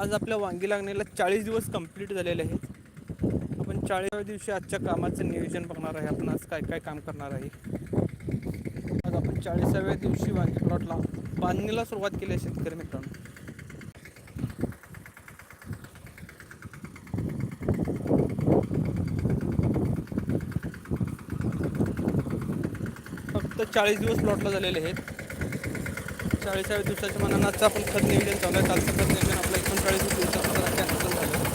आज आपल्या वांगी लागण्याला चाळीस दिवस कंप्लीट झालेले आहेत. आपण चाळीसाव्या दिवशी आजच्या कामाचं नियोजन बघणार आहे. आपण आज काय काय काम करणार आहे? आज आपण चाळीसाव्या दिवशी वांगी प्लॉटला बांधणीला सुरुवात केली आहे शेतकरी मित्रांनो. फक्त चाळीस दिवस प्लॉटला झालेले आहेत. चाळीसाव्या दिवसाच्या मनानं आजचा आपण खत नियोजन चालू आहे. कालचं खत नियोजन आपलं एकोणचाळीस दिवसामध्ये कॅन्सल झालं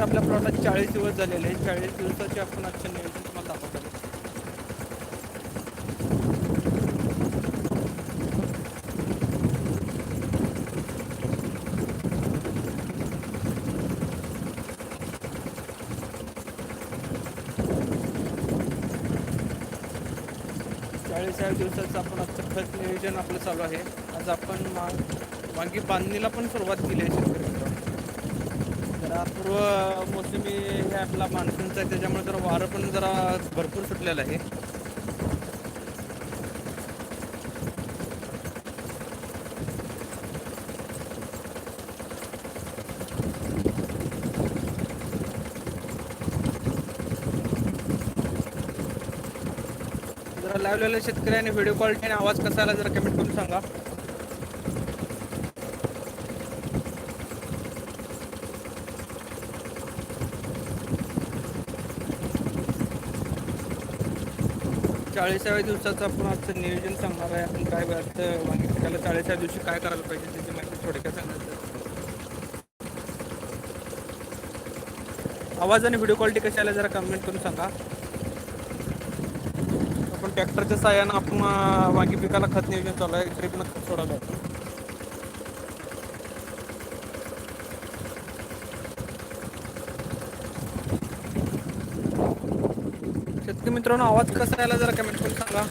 आता आपल्या प्लॉटात चाळीस दिवस झालेले आहेत. चाळीस दिवसाचे आपण अच्छा नियोजन तुम्हाला दाखवतो. चाळीसाव्या दिवसाचं आपण आजचं खत नियोजन आपलं चालू आहे. आज आपण मा वांगी बांधणीला पण सुरुवात केली आहे शेतकरी मित्रांनो. पूर्व मोसमी हे आपला मान्सूनचा आहे त्याच्यामुळे जरा वारं पण जरा भरपूर सुटलेलं आहे जरा लावलेल्या शेतकऱ्यांनी व्हिडिओ क्वालिटी आणि आवाज कसा आला जरा कमेंट करून सांगा चाळीसाव्या दिवसाचं आपण आजचं नियोजन सांगणार आहे. आपण काय वाटतं? वांगी पिकाला चाळीसाव्या दिवशी काय करायला पाहिजे? त्याची माहिती थोडक्यात सांगायचं आवाज आणि व्हिडिओ क्वालिटी कशी आल्या जरा कमेंट करून सांगा. आपण ट्रॅक्टरच्या साह्यानं आपण वांगी पिकाला खत नियोजन चालू आहे. ट्रिपनं खत सोडायला मित्रांनो आवाज कसा आला जरा कमेंट करून सांगा.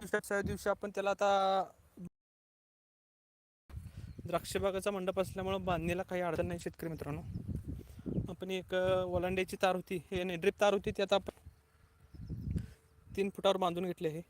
दिवसाच्या दिवशी आपण त्याला आता द्राक्ष बागाचा मंडप असल्यामुळं बांधणीला काही अडचण नाही शेतकरी मित्रांनो. आपण एक ओलांड्याची तार होती हे नाही ड्रिप तार होती ती आता आपण तीन फुटावर बांधून घेतली आहे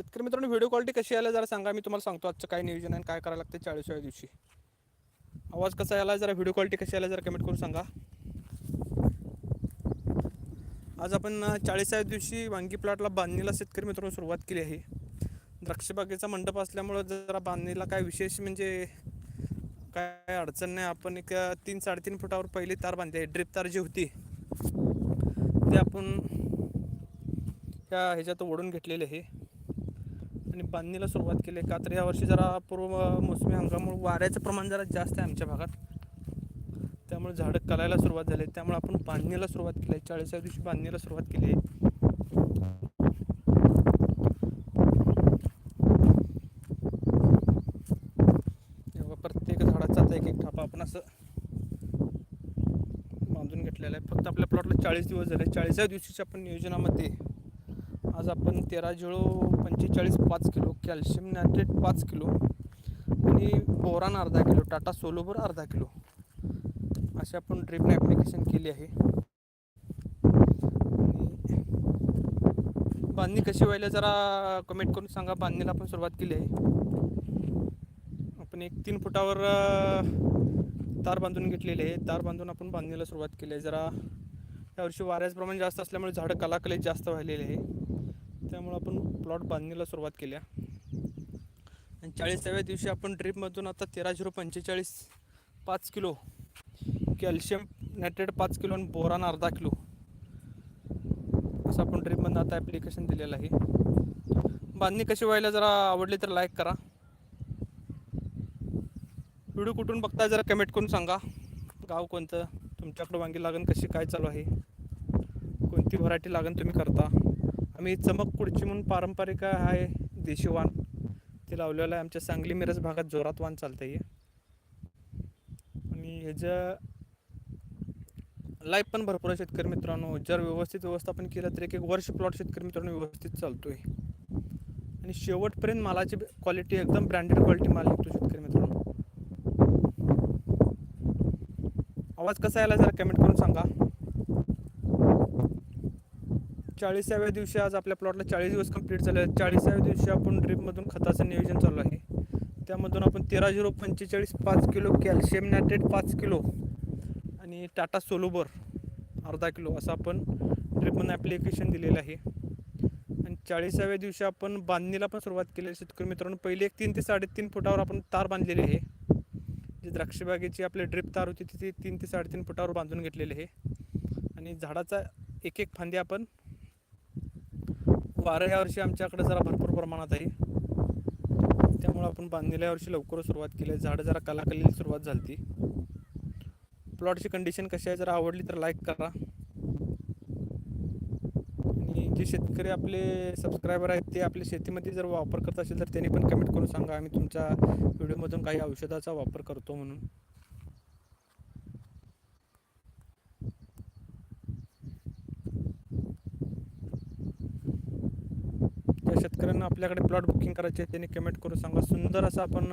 शेतकरी मित्रांनो व्हिडिओ क्वालिटी कशी आला जरा सांगा. मी तुम्हाला सांगतो आजचं काय नियोजन आहे काय करायला लागते चाळीसाव्या दिवशी. आवाज कसा आला जरा व्हिडिओ क्वालिटी कशी आला जरा कमेंट करून सांगा. आज आपण चाळीसाव्या दिवशी वांगी प्लॉटला बांधणीला शेतकरी मित्रांनो सुरुवात केली आहे. द्राक्षबागेचा मंडप असल्यामुळं जरा बांधणीला काय विशेष म्हणजे काय अडचण नाही. आपण एक तीन साडेतीन फुटावर पहिली तार बांधली आहे. ड्रिप तार जी होती ते आपण ह्या ह्याच्यात ओढून घेतलेली आहे. आणि बांधणीला सुरुवात केली. आहे का तर यावर्षी जरा पूर्व मोसमी हंगामामुळे वाऱ्याचं प्रमाण जरा जास्त आहे आमच्या भागात. त्यामुळे झाडं कलायला सुरुवात झाली. आहे त्यामुळे आपण बांधणीला सुरुवात केली आहे. चाळीसव्या दिवशी बांधणीला सुरुवात केली आहे. तेव्हा प्रत्येक झाडाचा आता एक एक थापा आपण असं बांधून घेतलेला आहे. फक्त आपल्या प्लॉटला चाळीस दिवस झाले. चाळीसाव्या दिवशीच्या आपण नियोजनामध्ये आज आपण तेरा झिरो पंचेचाळीस पाच किलो कॅल्शियम नायट्रेट पाच किलो आणि बोरान अर्धा किलो टाटा सोलोबर अर्धा किलो अशी आपण ड्रिपने ॲप्लिकेशन केली आहे. आणि बांधणी कशी व्हायला जरा कमेंट करून सांगा. बांधणीला आपण सुरुवात केली आहे. आपण एक तीन फुटावर तार बांधून घेतलेली आहे. तार बांधून आपण बांधणीला सुरुवात केली आहे. जरा यावर्षी वाऱ्याचं प्रमाण जास्त असल्यामुळे झाडं कलाकलीत जास्त व्हायलेले आहे. त्यामुळं आपण प्लॉट बांधणीला सुरुवात केल्या आणि आणि चाळीसाव्या दिवशी आपण ड्रीपमधून आता तेरा झिरो पंचेचाळीस पाच किलो. कॅल्शियम नायट्रेट पाच किलो आणि बोरान अर्धा किलो. असं आपण ड्रीपमधून आता ॲप्लिकेशन दिलेलं आहे. बांधणी कशी व्हायला जरा आवडली तर लाईक करा. व्हिडिओ कुठून बघताय जरा कमेंट करून सांगा. गाव कोणतं? तुमच्याकडं वांगी लागण कशी काय चालू आहे? कोणती व्हरायटी लागण तुम्ही करता? आम्ही चमक कुडची म्हणून पारंपरिक आहे देशी वाण ते लावलेलं आहे आमच्या सांगली मिरज भागात जोरात वाण चालतं आहे आणि ह्याचं लाईफ पण भरपूर आहे शेतकरी मित्रांनो. जर व्यवस्थित व्यवस्थापन केलं तर एक एक वर्ष प्लॉट शेतकरी मित्रांनो व्यवस्थित चालतो आहे आणि शेवटपर्यंत मालाची क्वालिटी एकदम ब्रँडेड क्वालिटी माल निघतो शेतकरी मित्रांनो. आवाज कसा यायला जरा कमेंट करून सांगा. चाळीसाव्या दिवशी आज आपल्या प्लॉटला चाळीस दिवस कंप्लीट झाले आहेत. चाळीसाव्या दिवशी आपण ड्रीपमधून खताचं नियोजन चालू आहे. त्यामधून आपण तेरा झिरो पंचेचाळीस पाच किलो कॅल्शियम नायट्रेट पाच किलो आणि टाटा सोलोबर अर्धा किलो असं आपण ड्रीपमधून ॲप्लिकेशन दिलेलं आहे. आणि चाळीसाव्या दिवशी आपण बांधणीला पण सुरुवात केली आहे शेतकरी मित्रांनो. पहिले एक तीन ते साडेतीन फुटावर आपण तार बांधलेली आहे. जी द्राक्षबागेची आपली ड्रीप तार होती ती तीन ते साडेतीन फुटावर बांधून घेतलेली आहे. आणि झाडाचा एक एक फांदी आपण वारं या वर्षी आमच्याकडे जरा भरपूर प्रमाणात आहे. त्यामुळं आपण बांधलेल्या या वर्षी लवकर सुरुवात केली आहे. झाडं जरा कलाकलीला सुरुवात झाली प्लॉटची कंडिशन कशी आहे? जर आवडली तर लाईक करा. आणि जे शेतकरी आपले सबस्क्रायबर आहेत ते आपल्या शेतीमध्ये जर वापर करत असेल तर त्यांनी पण कमेंट करून सांगा. आम्ही तुमच्या व्हिडिओमधून काही औषधाचा वापर करतो म्हणून. शेतकऱ्यांना आपल्याकडे प्लॉट बुकिंग करायचे आहे त्यांनी कमेंट करून सांगा. सुंदर असं आपण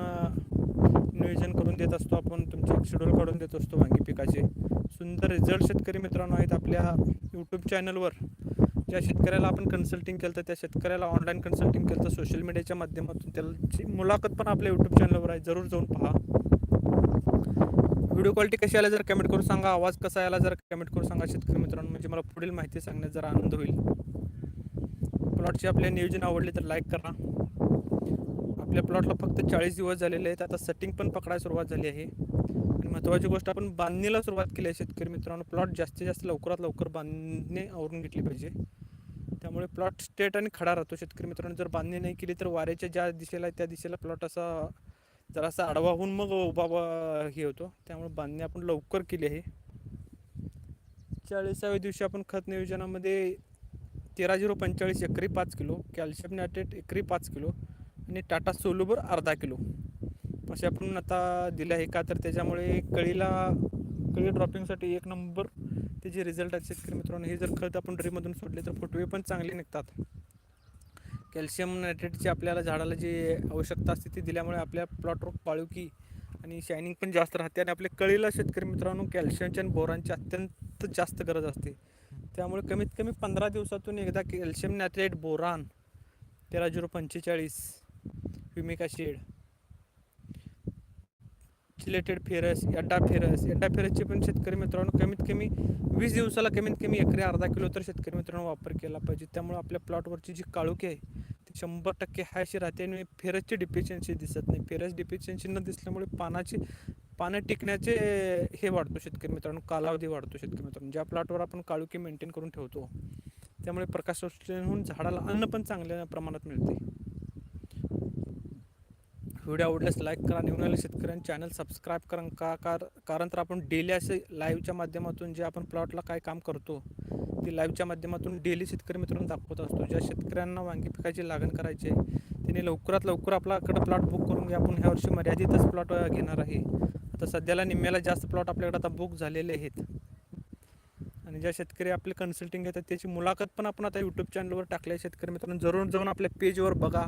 नियोजन करून देत असतो आपण तुमचे शेड्यूल काढून देत असतो वांगी पिकाचे. सुंदर रिझल्ट शेतकरी मित्रांनो आहेत आपल्या यूट्यूब चॅनलवर ज्या शेतकऱ्याला आपण कन्सल्टिंग केलं त्या शेतकऱ्याला ऑनलाईन कन्सल्टिंग केलं तर सोशल मीडियाच्या माध्यमातून त्याची मुलाखत पण आपल्या यूट्यूब चॅनलवर आहे. जरूर जाऊन पहा. व्हिडिओ क्वालिटी कशी आला जर कमेंट करून सांगा. आवाज कसा आला जर कमेंट करून सांगा. शेतकरी मित्रांनो म्हणजे मला पुढील माहिती सांगण्यात जरा आनंद होईल. प्लॉटचे आपल्या नियोजन आवडले तर लाईक करा. आपल्या प्लॉटला फक्त चाळीस दिवस झालेले आहेत. आता सेटिंग पण पकडायला सुरुवात झाली आहे. आणि महत्त्वाची गोष्ट आपण बांधणीला सुरुवात केली आहे शेतकरी मित्रांनो. प्लॉट जास्तीत जास्त लवकरात लवकर बांधणे आवरून घेतली पाहिजे. त्यामुळे प्लॉट स्टेट आणि खडा राहतो. शेतकरी मित्रांनो जर बांधणी नाही केली तर वाऱ्याच्या ज्या दिशेला आहे त्या दिशेला प्लॉट असा जरासा आडवा होऊन मग उभा हे होतो. त्यामुळे बांधणी आपण लवकर केली आहे. चाळीसाव्या दिवशी आपण खत नियोजनामध्ये तेरा झिरो पंचेचाळीस एकरी पाच किलो कॅल्शियम नायट्रेट एकरी पाच किलो आणि टाटा सोलूबर अर्धा किलो. असे आपण आता दिले आहे का तर त्याच्यामुळे कळीला कळी ड्रॉपिंगसाठी एक नंबर त्याचे रिझल्ट आहेत शेतकरी मित्रांनो हे जर खत आपण ड्रीमधून सोडले तर फुटवे पण चांगले निघतात. कॅल्शियम नायट्रेटची आपल्याला झाडाला जी आवश्यकता असते ती दिल्यामुळे आपल्या प्लॉटवर पाळुकी आणि शायनिंग पण जास्त राहते आणि आपल्या कळीला शेतकरी मित्रांनो कॅल्शियमच्या आणि बोरांची अत्यंत जास्त गरज असते. त्यामुळे कमीत कमी पंधरा दिवसातून एकदा कॅल्शियम नॅथलेट बोरान तेरा झिरो पंचेचाळीस ह्युमिक शेड चिलेटेड फेरस अड्डा फेरस. अड्डा फेरसचे पण शेतकरी मित्रांनो कमीत कमी वीस दिवसाला कमीत कमी एकरी अर्धा किलो तर शेतकरी मित्रांनो वापर केला पाहिजे. त्यामुळे आपल्या प्लॉटवरची जी काळुकी आहे ती शंभर टक्के हायशी राहते आणि फेरसची डिफिशियन्सी दिसत नाही. फेरस डिफिशियन्सी न दिसल्यामुळे पानाची पानं टिकण्याचे हे वाढतो शेतकरी मित्रांनो कालावधी वाढतो शेतकरी मित्रांनो. ज्या प्लॉटवर आपण काळुकी मेंटेन करून ठेवतो त्यामुळे प्रकाश होऊन झाडाला अन्न पण चांगल्या प्रमाणात मिळते. व्हिडिओ आवडल्यास लाईक करा निघून आले शेतकऱ्यांनी चॅनल सबस्क्राईब करा. का कार कारण तर आपण डेली असे लाईव्हच्या माध्यमातून जे आपण प्लॉटला काय काम करतो ते लाईव्हच्या माध्यमातून डेली शेतकरी मित्रांनो दाखवत असतो. ज्या शेतकऱ्यांना वांगी पिकाची लागण करायची त्यांनी लवकरात लवकर आपल्याकडं प्लॉट बुक करून घ्या. आपण ह्या वर्षी मर्यादितच प्लॉट घेणार आहे. तर सध्याला निम्म्याला जास्त प्लॉट आपल्याकडे आता बुक झालेले आहेत. आणि ज्या शेतकरी आपले कन्सल्टिंग घेतात त्याची मुलाखत पण आपण आता यूट्यूब चॅनलवर टाकली आहे शेतकरी मित्रांनो. जरूर जाऊन आपल्या पेजवर बघा.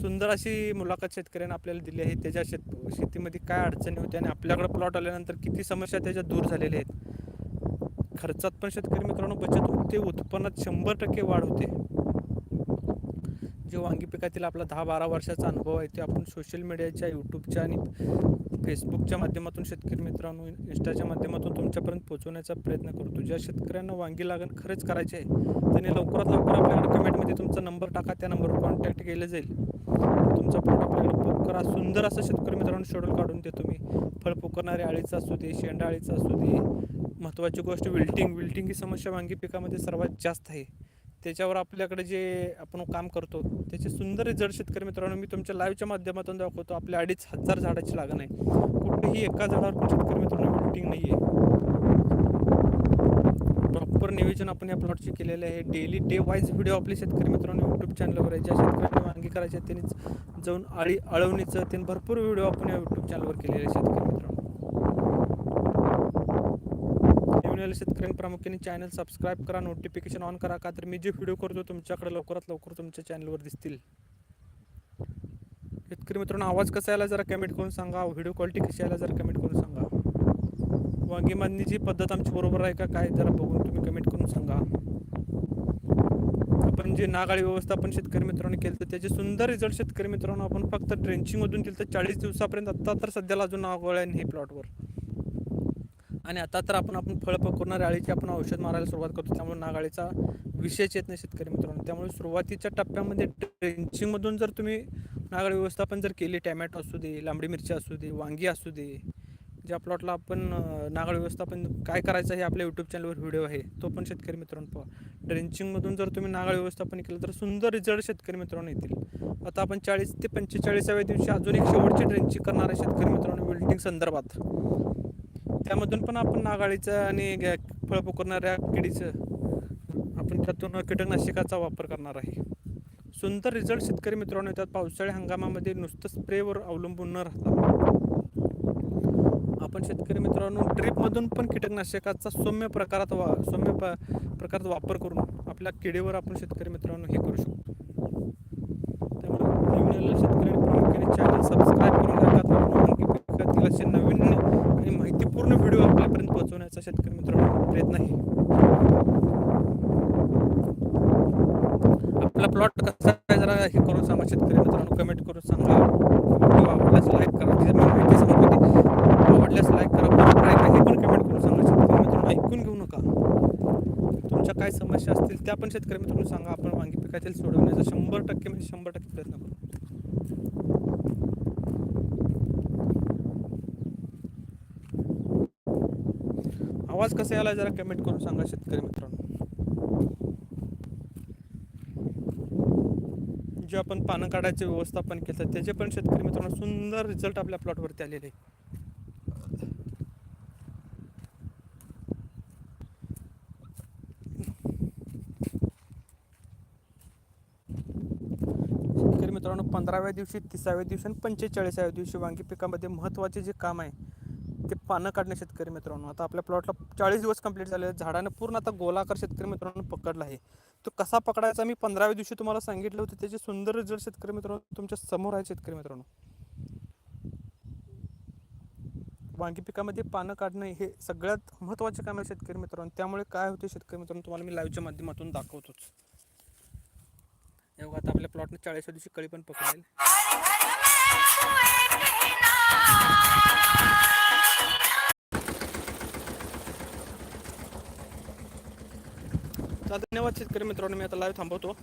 सुंदर अशी मुलाखत शेतकऱ्यांनी आपल्याला दिली आहे. त्याच्या शेत शेतीमध्ये काय अडचणी होत्या आणि आपल्याकडे प्लॉट आल्यानंतर किती समस्या त्याच्या दूर झालेल्या आहेत. खर्चात पण शेतकरी मित्रांनो बचत होते उत्पन्नात शंभर टक्के वाढ होते. जे वांगी पिकातील आपला दहा बारा वर्षाचा अनुभव आहे ते आपण सोशल मीडियाच्या यूट्यूबच्या आणि फेसबुकच्या माध्यमातून शेतकरी मित्रांनो इंस्टाच्या माध्यमातून तुमच्यापर्यंत पोहोचवण्याचा प्रयत्न करतो. ज्या शेतकऱ्यांना वांगी लागण खरंच करायचे आहे त्यांनी लवकरात लवकर आपल्याकडे कमेंटमध्ये तुमचा नंबर टाका त्या नंबरवर कॉन्टॅक्ट केलं जाईल. तुमचा प्लॉट आपल्याकडे बुक करा. सुंदर असं शेतकरी मित्रांनो शेड्यूल काढून देतो मी. फळ पोकरणारे आळीचं असू दे शेंडा आळीचं असू दे. महत्त्वाची गोष्ट विल्टिंग विल्टिंग ही समस्या वांगी पिकामध्ये सर्वात जास्त आहे. त्याच्यावर आपल्याकडे जे आपण काम करतो त्याचे सुंदर रिझल्ट शेतकरी मित्रांनो मी तुमच्या लाईव्हच्या माध्यमातून दाखवतो आपल्या अडीच हजार झाडाची लागण आहे. कुठेही एका झाडावर पण शेतकरी मित्रांनो विल्टिंग नाही आहे प्रॉपर नियोजन आपण या प्लॉटचे केलेले आहे. डेली डे वाईज व्हिडिओ आपले शेतकरी मित्रांनो यूट्यूब चॅनलवर आहे. ज्या शेतकऱ्यांनी वांगी करायचे त्यांनीच जाऊन आळी अळवणीचं त्यांनी भरपूर व्हिडिओ आपण या यूट्यूब चॅनलवर केलेले आहे शेतकरी मित्रांनो. नवीन शेतकऱ्यांनी प्रामुख्याने चॅनल सबस्क्राईब करा नोटिफिकेशन ऑन करा. का तर मी जे व्हिडिओ करतो तुमच्याकडे लवकरात लवकर तुमच्या चॅनलवर दिसतील. शेतकरी मित्रांनो आवाज कसा यायला जरा कमेंट करून सांगा. व्हिडिओ क्वालिटी कशी यायला जरा कमेंट करून सांगा. वांगी मांडणीची पद्धत आमची बरोबर आहे का? काय? जरा बघून तुम्ही कमेंट करून सांगा. आपण जे नागाळी व्यवस्थापन शेतकरी मित्रांनो केलं तर त्याचे सुंदर रिझल्ट शेतकरी मित्रांनो आपण फक्त ड्रेंचिंगमधून दिलं तर चाळीस दिवसापर्यंत. आत्ता तर सध्याला अजून नागोळ्या नाही प्लॉटवर आणि आता तर आपण आपण फळ पकडणाऱ्या अळीची आपण औषध मारायला सुरुवात करतो. त्यामुळे नागाळीचा विषयच येत नाही शेतकरी मित्रांनो. त्यामुळे सुरुवातीच्या टप्प्यामध्ये ट्रेंचिंगमधून जर तुम्ही नागाळी व्यवस्थापन जर केली टॅमॅटो असू दे लांबडी मिरची असू दे वांगी असू दे ज्या प्लॉटला आपण अं, नागाळ व्यवस्थापन काय करायचं हे आपल्या यूट्यूब चॅनलवर व्हिडिओ आहे. तो पण शेतकरी मित्रांनो पहा. ड्रेंचिंगमधून जर तुम्ही नागाळ व्यवस्थापन केलं तर सुंदर रिझल्ट शेतकरी मित्रांनो येतील. आता आपण चाळीस ते पंचेचाळीसाव्या दिवशी अजून एक शेवटची ड्रेंचिंग करणार आहे शेतकरी मित्रांनो विल्टिंग संदर्भात. त्यामधून पण आपण नागाळीचं आणि गॅ- फळ पोकरणाऱ्या किडीचं आपण त्यातून कीटकनाशकाचा वापर करणार आहे. सुंदर रिझल्ट शेतकरी मित्रांनो येतात. पावसाळी हंगामामध्ये नुसतं स्प्रेवर अवलंबून न राहता. आपण शेतकरी मित्रांनो ड्रीपमधून पण कीटकनाशकाचा सौम्य प्रकारात वा सौम्य प प्रकारात वापर करून आपल्या किडीवर आपण शेतकरी मित्रांनो हे करू शकतो. त्यामुळे शेतकरी प्रामुख्याने चॅनल सबस्क्राईब करून असे नवीन आणि माहितीपूर्ण व्हिडिओ आपल्यापर्यंत पोहोचवण्याचा शेतकरी मित्रांनो प्रयत्न आहे. आपला प्लॉट कसा आहे जरा हे करून सांगा शेतकरी मित्रांनो कमेंट करून सांगा. व्हिडिओ आवडल्यास लाईक करा जे मी माहिती सांगतो होती. आवडल्यास लाईक करा हे पण कमेंट करून सांगा शेतकरी मित्रांनो. ऐकून घेऊ नका. तुमच्या काय समस्या असतील त्या पण शेतकरी मित्रांनो सांगा. आपण वांगी पिकातील सोडवण्याचा शंभर टक्के म्हणजे शंभर टक्के प्रयत्न करू. आवाज कसा यायला जरा कमेंट करून सांगा शेतकरी मित्रांनो. जे आपण पानं काढायचे व्यवस्थापन केलं त्याचे पण शेतकरी मित्रांनो सुंदर रिझल्ट आपल्या प्लॉटवरती आलेले. शेतकरी मित्रांनो पंधराव्या दिवशी तिसाव्या दिवशी आणि पंचेचाळीसाव्या दिवशी वांगी पिकामध्ये महत्त्वाचे जे काम आहे ते पानं काढणे शेतकरी मित्रांनो आता आपल्या प्लॉटला चाळीस दिवस कंप्लीट झाले झाडाने पूर्ण आता गोलाकार शेतकरी मित्रांनो पकडला आहे तो कसा पकडायचा मी पंधराव्या दिवशी तुम्हाला सांगितलं होतं त्याचे सुंदर रिझल्ट शेतकरी मित्रांनो तुमच्यासमोर आहे शेतकरी मित्रांनो वांगी पिकामध्ये पानं काढणं हे सगळ्यात महत्त्वाचे काम आहे शेतकरी मित्रांनो त्यामुळे काय होते शेतकरी मित्रांनो तुम्हाला मी लाईव्हच्या माध्यमातून दाखवतोच एवढं आता आपल्या प्लॉटने चाळीसव्या दिवशी कळी पण पकडेल धन्यवाद शेतकरी मित्रांनो मी आता लाईव्ह थांबवतो.